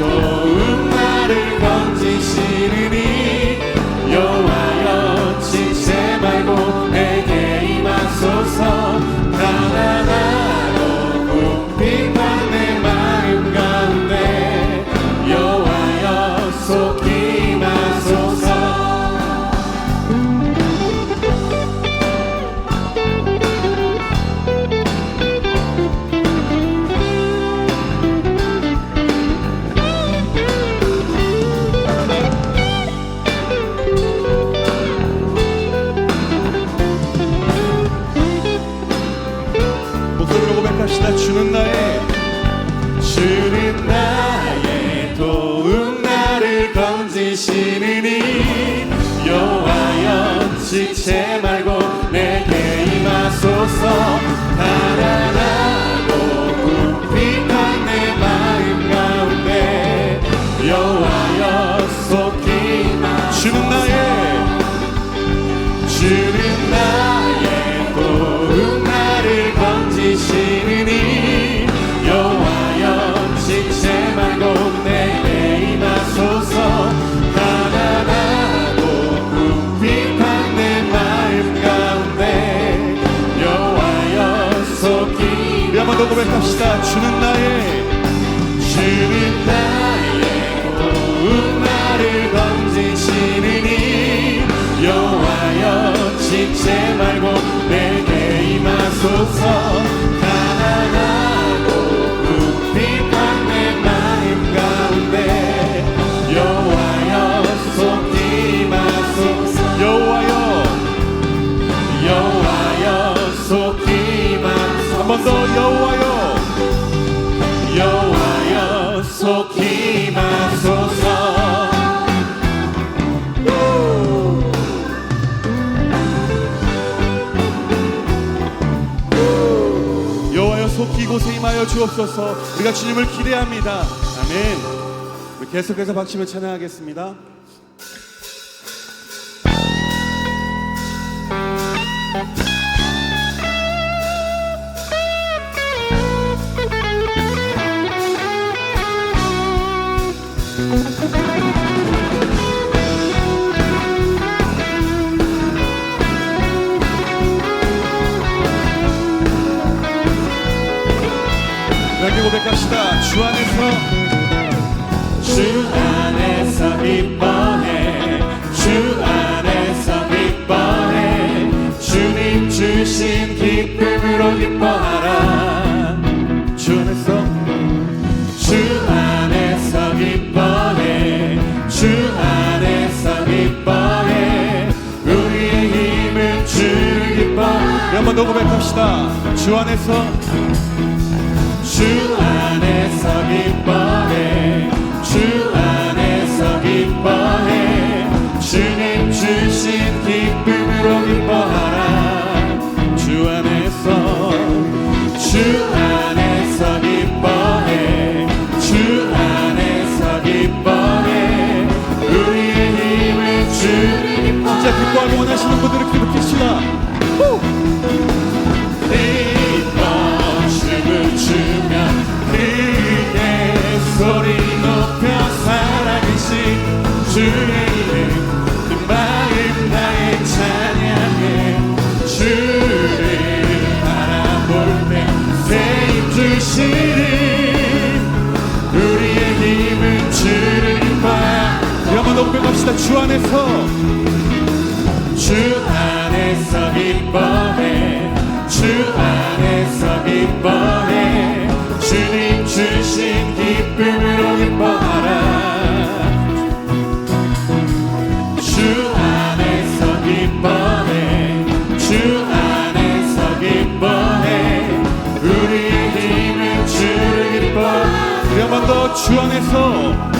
더운 나를 건지시는 계시느니 여호와여 지체 고백합시다. 주는 나의 주는 나의 고운 나를 건지시느니 여호와여 지체 말고 내게 임하소서. 이곳에 임하여 주옵소서. 우리가 주님을 기대합니다. 아멘. 계속해서 박수며 찬양하겠습니다. 높여갑시다. 주 안에서. 주 안에서 기뻐해. 주 안에서 기뻐해. 주님 주신 기쁨으로 기뻐하라. 주 안에서 기뻐해. 주 안에서 기뻐해. 우리의 힘을 주를 기뻐. 우리 한번더 주 안에서.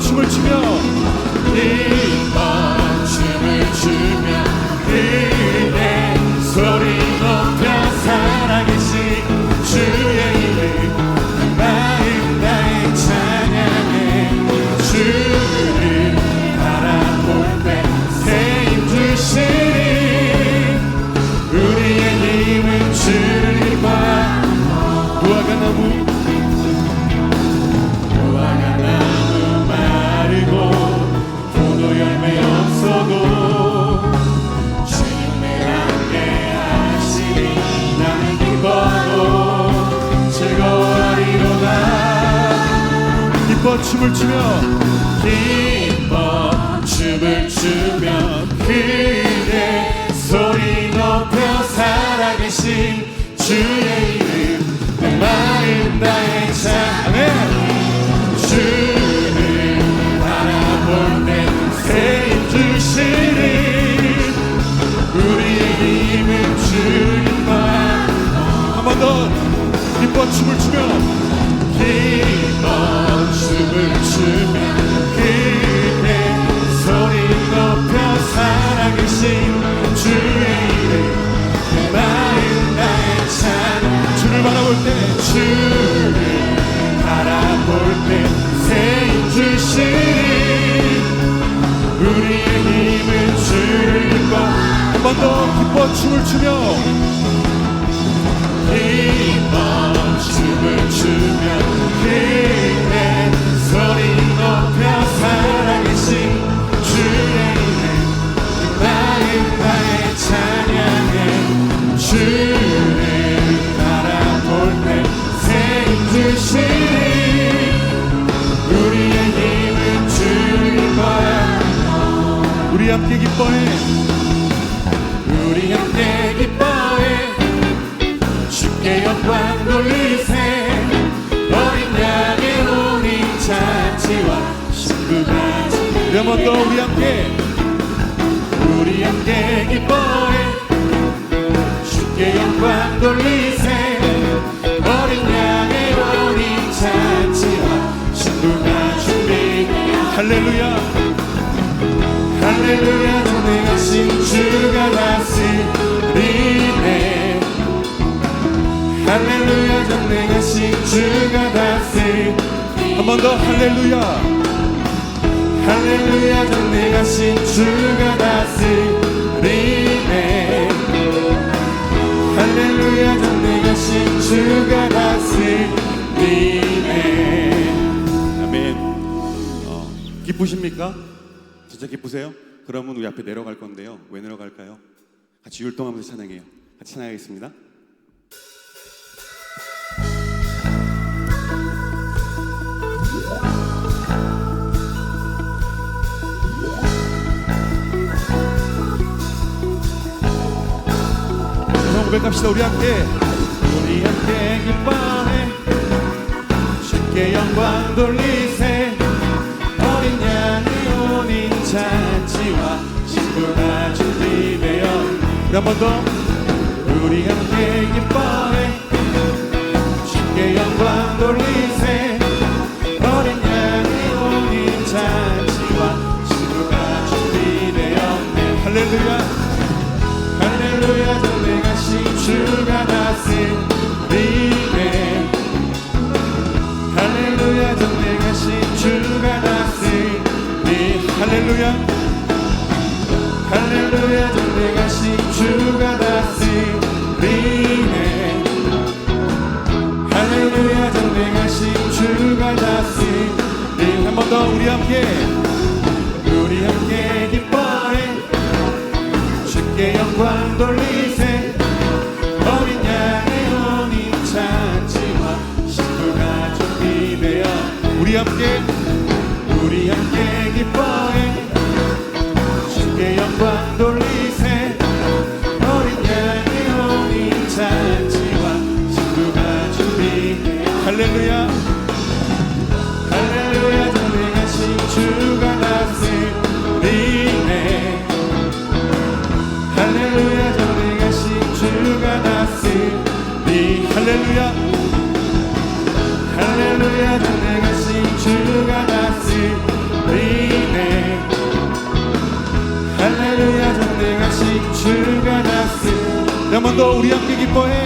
춤을 추며 이 밤 춤을 추며 춤을 추며 주가 다스리네. 할렐루야 전능하신 주가 다스리네. 한번 더 할렐루야. 할렐루야 전능하신 주가 다스리네. 할렐루야 전능하신 주가 다스리네. 아멘. 어, 기쁘십니까? 진짜 기쁘세요? 그러면 우리 앞에 내려갈 건데요. 왜 내려갈까요? 같이 율동하면서 찬양해요. 같이 찬양하겠습니다. 고백합시다. 우리 함께. 우리 함께 기뻐해 주께 영광 돌리세. 어린 혼인 잔치와 신부가 준비되어 우리 한번 더. 우리 함께 기뻐해. 주께 영광 돌리세. 어린 양의 혼인 잔치와 신부가 준비되었네 할렐루야. 할렐루야. 전능하신 주가 다스 할렐루야. 할렐루야 전능하신 주가 다스리네. 할렐루야 전능하신 주가 다스리네. 한 번 더 우리 함께 우리 함께 기뻐해. 주께 영광 돌리세. 어린 양의 혼인 잔치와 신부가 준비되어 우리 함께 더 우리 함께 기뻐해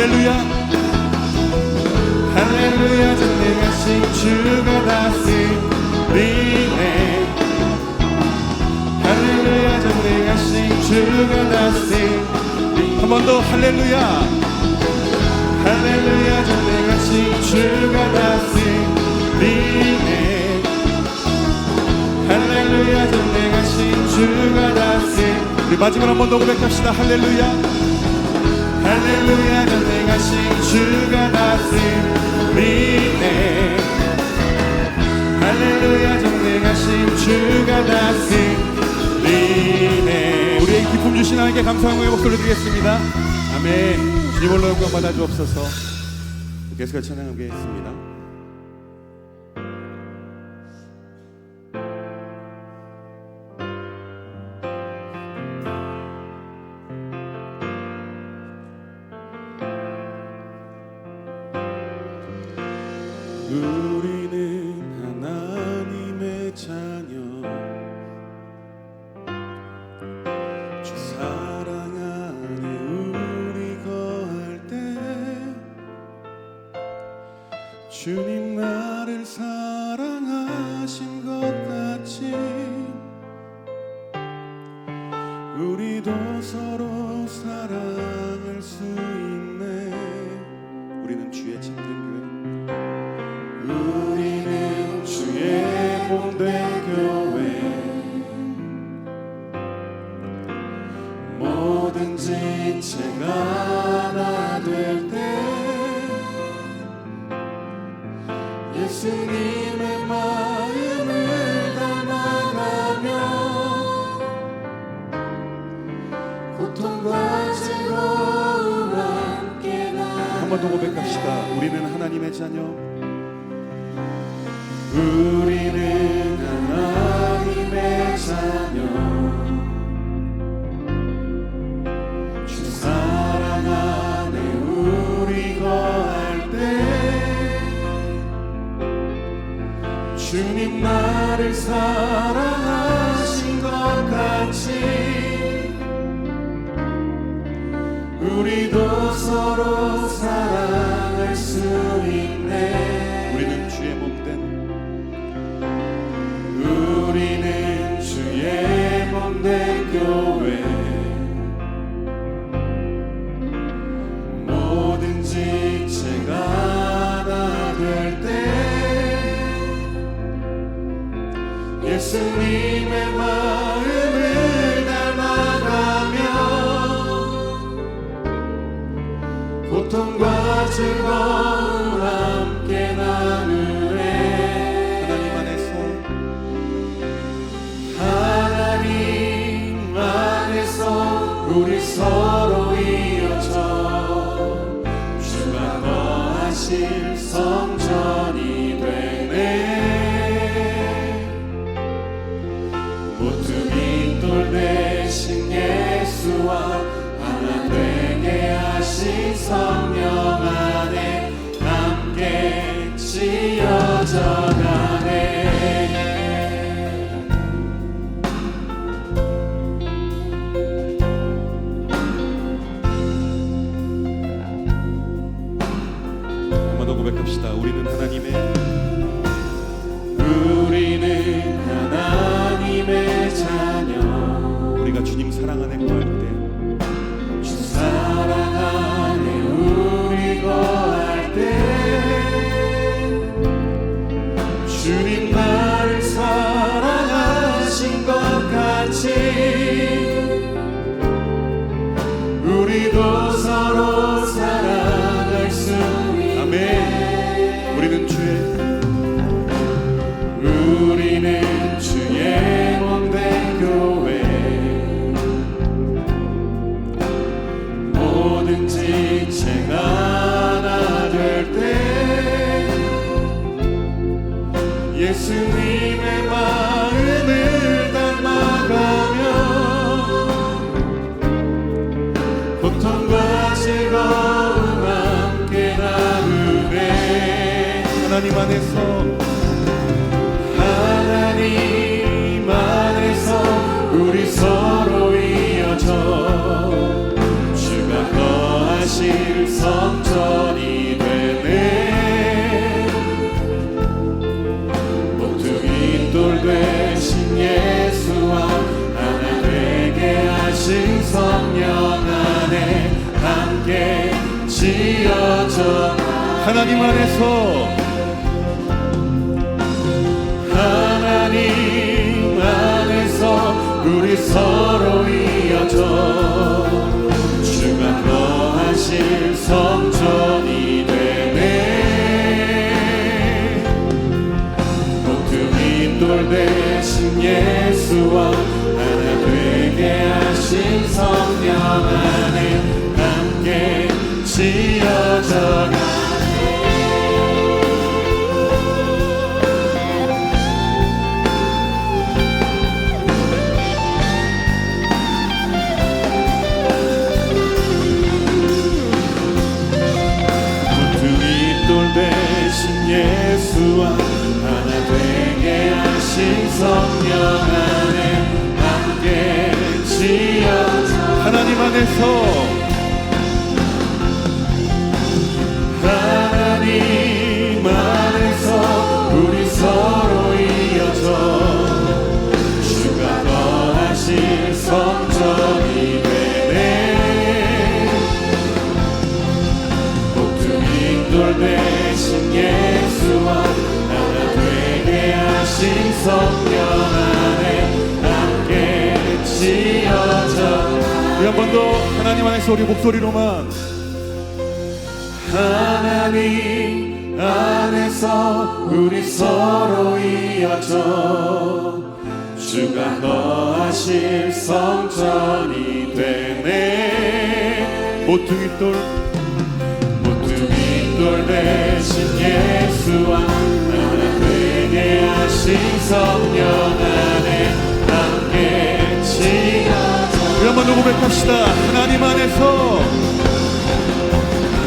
할렐루야. 할렐루야 전능하신 주가 다스리네. 할렐루야 전능하신 주가 다스리네 한번 더 할렐루야. 할렐루야 전능하신 주가 다스리네. 할렐루야 전능하신 주가 다스리네 우리. 마지막 한번 더 고백합시다. 할렐루야 할렐루야 전능하신 주가 다스리네 할렐루야 전능하신 주가 다스리네 우리의 기쁨 주신 하나님께 감사함의 목소리 드리겠습니다. 아멘. 홀로 영광 받아 주옵소서. 계속해서 찬양하겠습니다 나를 우리 서로 이어져 주가 거하실 성전이 되네. 모퉁이 돌 대신 예수와 하나 되게 하신 성령 안에 함께 지어져 우리는 하나님의 우리는 하나님의 자녀. 우리가 주님 사랑 안에 거할 하나님 안에서 하나님 안에서 우리 서로 이어져 주가 거하실 성전이 되네. 모퉁이 돌 되신 예수와 하나 되게 하신 성령 안에 함께 지어져 하나님 안에서 서로 이어져 주가 거하실 성전이 되네. 모퉁이 돌 대신 예수와 하나 되게 하신 성령 안에 함께 지 안에서 하나님 안에서 우리 목소리로만. 하나님 안에서 우리 서로 이어져 주가 거하실 성전이 되네. 모퉁이 돌 모퉁이 돌 대신 예수와 하나 되게 하신 성령 안 한번 더 고백합시다. 하나님 안에서.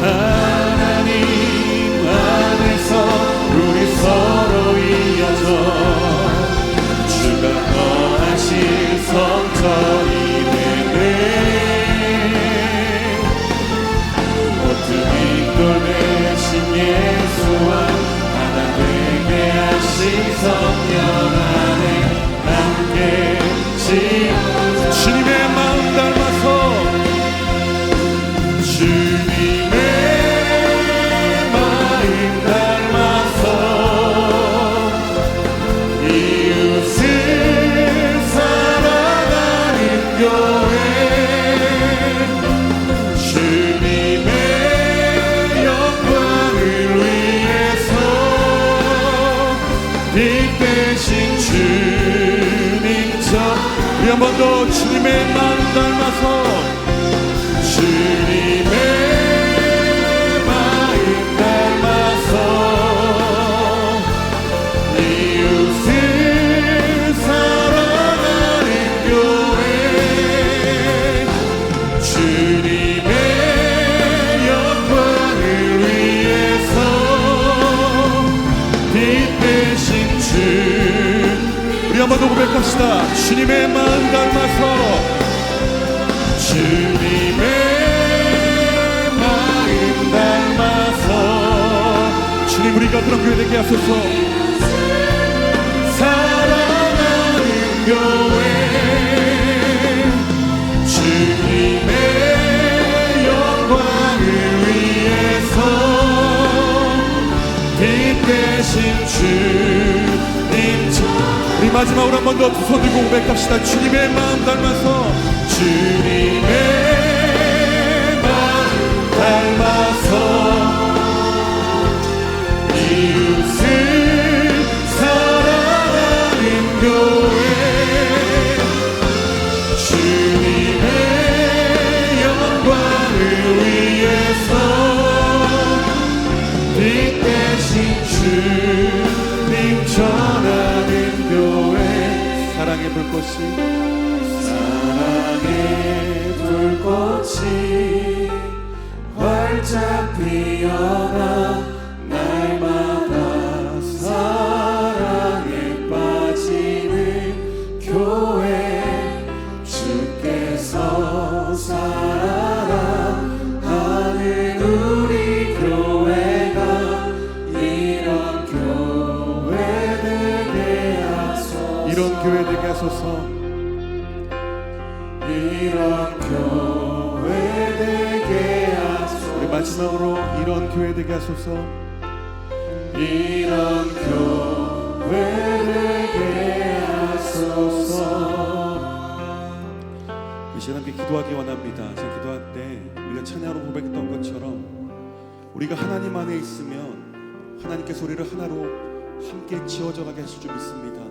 하나님 안에서 우리 서로 이어져. 주가 거하실 성전이 되네. 모퉁이 돌 대신 예수와 하나 되게 하신 성령 안에 함께 지어져 주님의 고백합시다. 주님의 마음 닮아서. 주님의 마음 닮아서. 주님 우리가 그런 교회 되게 하소서. 사랑하는 교회. 주님의 영광을 위해서 빛 대신 우리 마지막으로 한 번 더 두 손 들고 고백합시다. 주님의 마음 닮아서 주님의 마음 닮아서 이웃을 사랑하는 교회 주님의 영광을 위해서 빛 대신 주님 불꽃이 사랑의 불꽃이 활짝 피어나 하소서 이런 교회 되게 하소서. 우리 마지막으로 이런 교회 되게 하소서. 이런 교회 되게 하소서. 이 시간 함께 기도하기 원합니다. 지금 기도할 때 우리가 찬양으로 고백했던 것처럼 우리가 하나님 안에 있으면 하나님께서 우리를 하나로 함께 지어져 가게 하실 줄 믿습니다.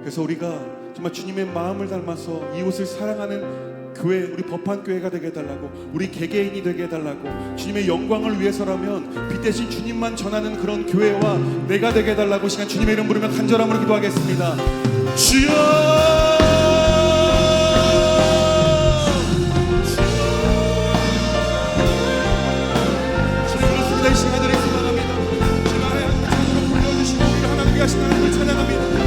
그래서 우리가 정말 주님의 마음을 닮아서 이웃을 사랑하는 교회 우리 법한 교회가 되게 해달라고 우리 개개인이 되게 해달라고 주님의 영광을 위해서라면 빛 대신 주님만 전하는 그런 교회와 내가 되게 해달라고 이 시간 주님의 이름 부르며 간절함으로 기도하겠습니다 주여 하나님을 찬양합니다